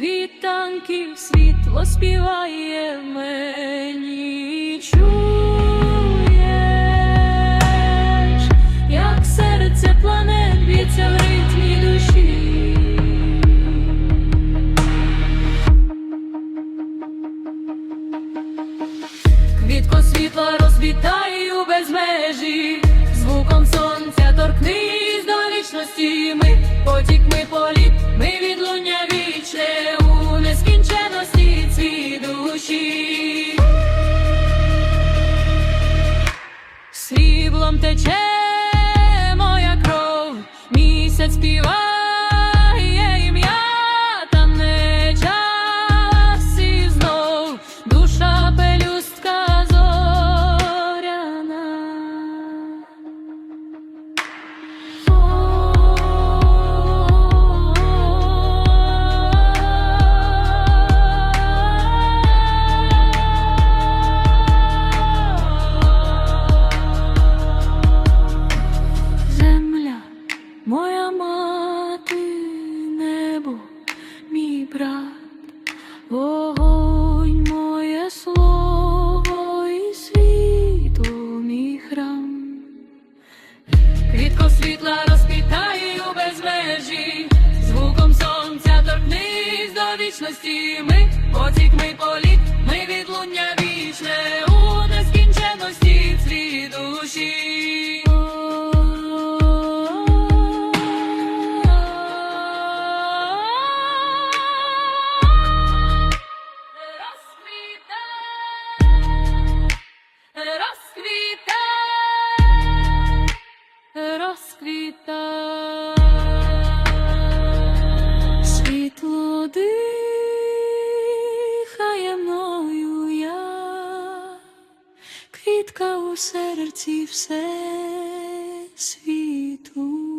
світанків світло співає мені. te c'è. take me у серці все світу.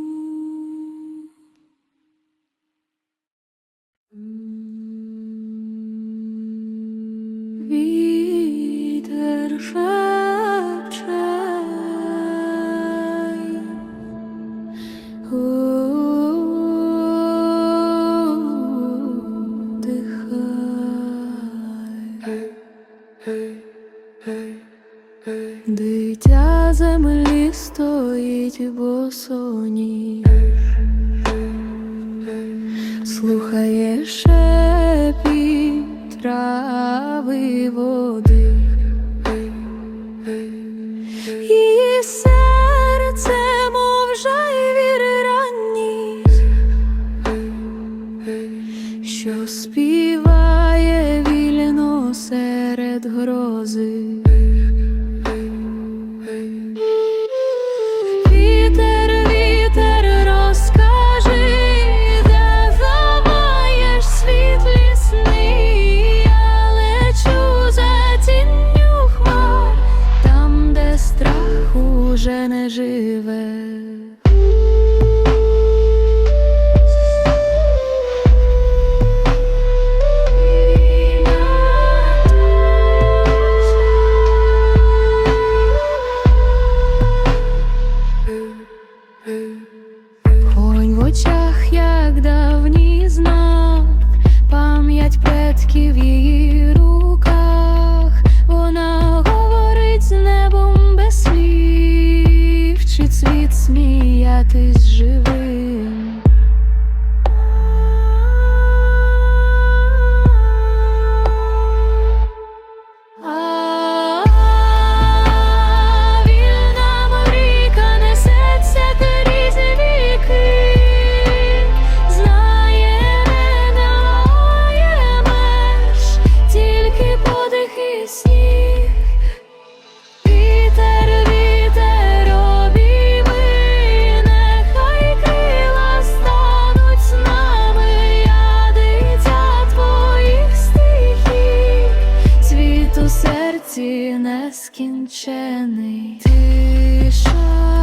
Hey. Дитя землі стоїть босоні, слухає шепіт трави води, її серце мов віри ранні, що співає вільно серед грози. нескінчений тиша.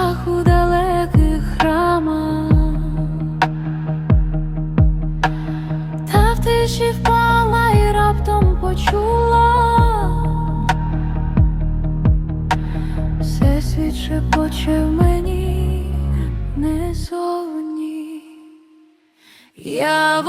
Чужих у далеких храмах, та в тиші впала і раптом почула. Все світ шепоче в мені не зовні. Я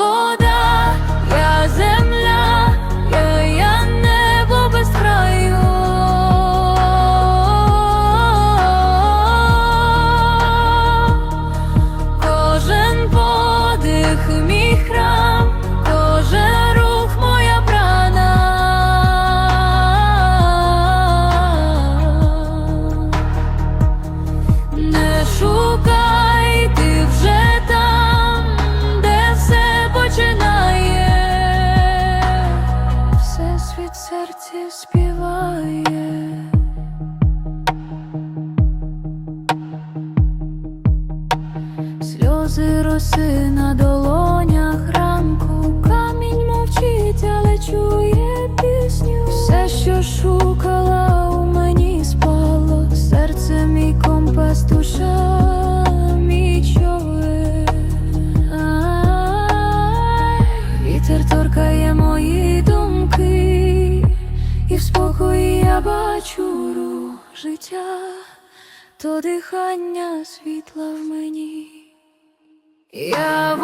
Сльози роси на долонях ранку, камінь мовчить, але чує пісню. Все, що шукала, у мені спало, серце мій компас, душа мій човен. Вітер торкає мої думки, і в спокої я бачу рух життя, то дихання світла в мені. Я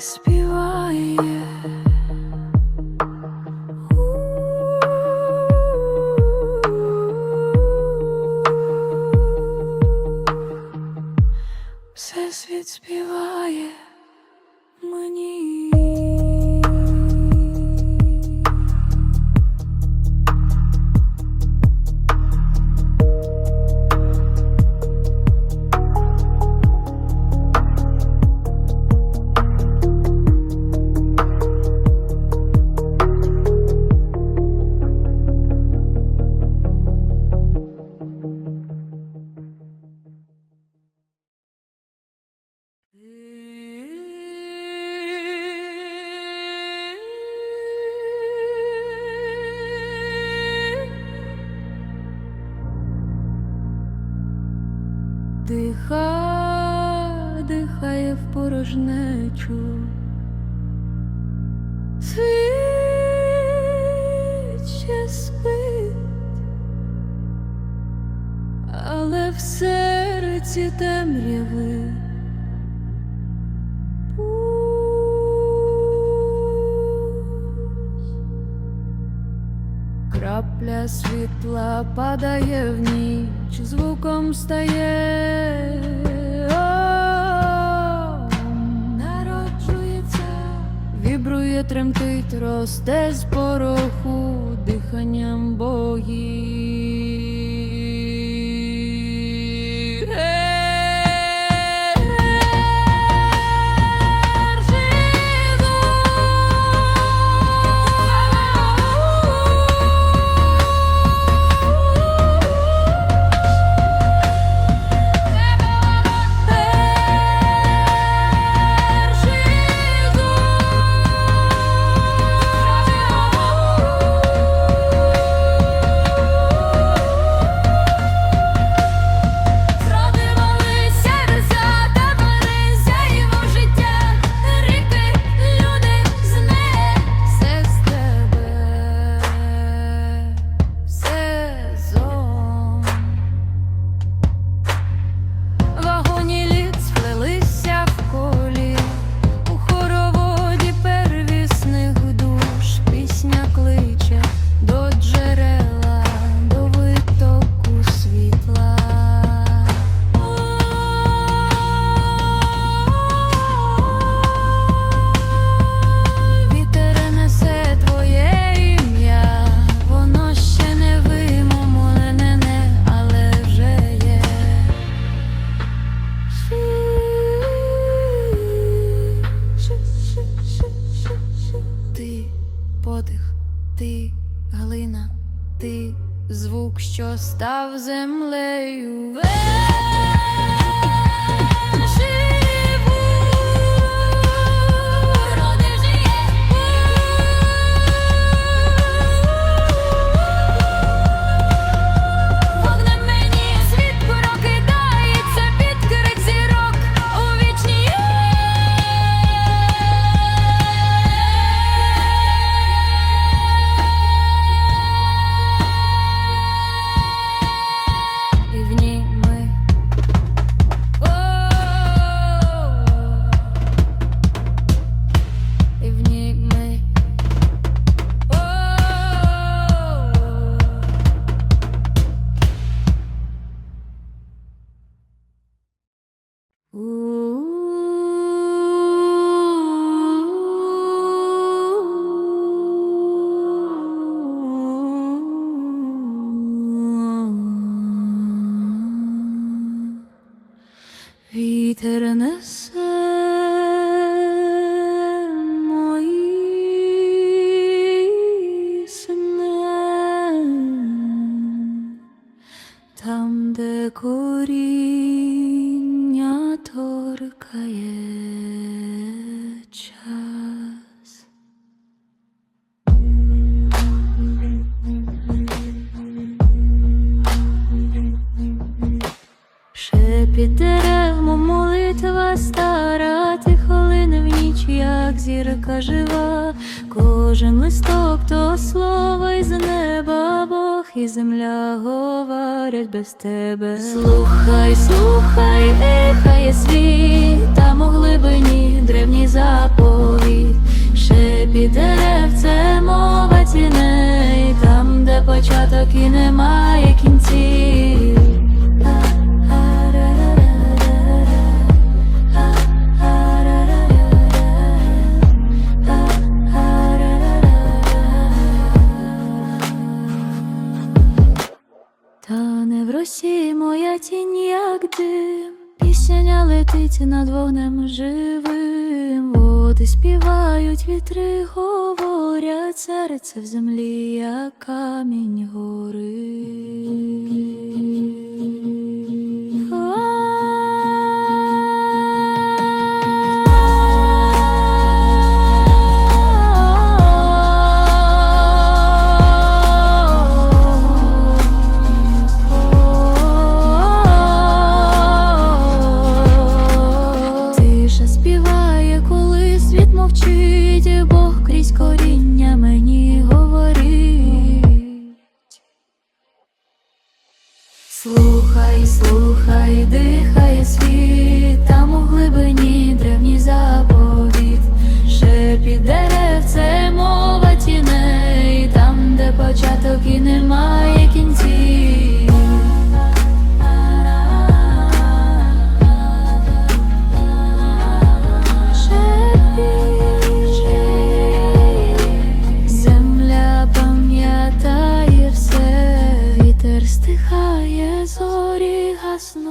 серці Диха, дихає в порожнечу. Світ ще спить, але в серці темряви. Крапля світла падає в ніч, звуком стає. Вібрує, тремтить, росте з пороху диханням богів. Став землею. Як зірка жива, кожен листок то слово із неба, Бог і земля говорять без тебе. Слухай, слухай, ехає світ, там у глибині древній заповіт, шепіт дерев, це мова тіней, там, де початок і немає живим, співають, вітри говорять, серце в землі, як камінь гори.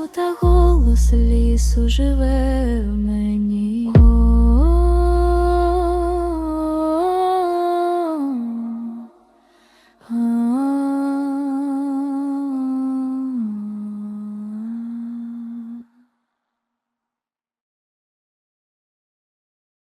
Та голос лісу живе в мені.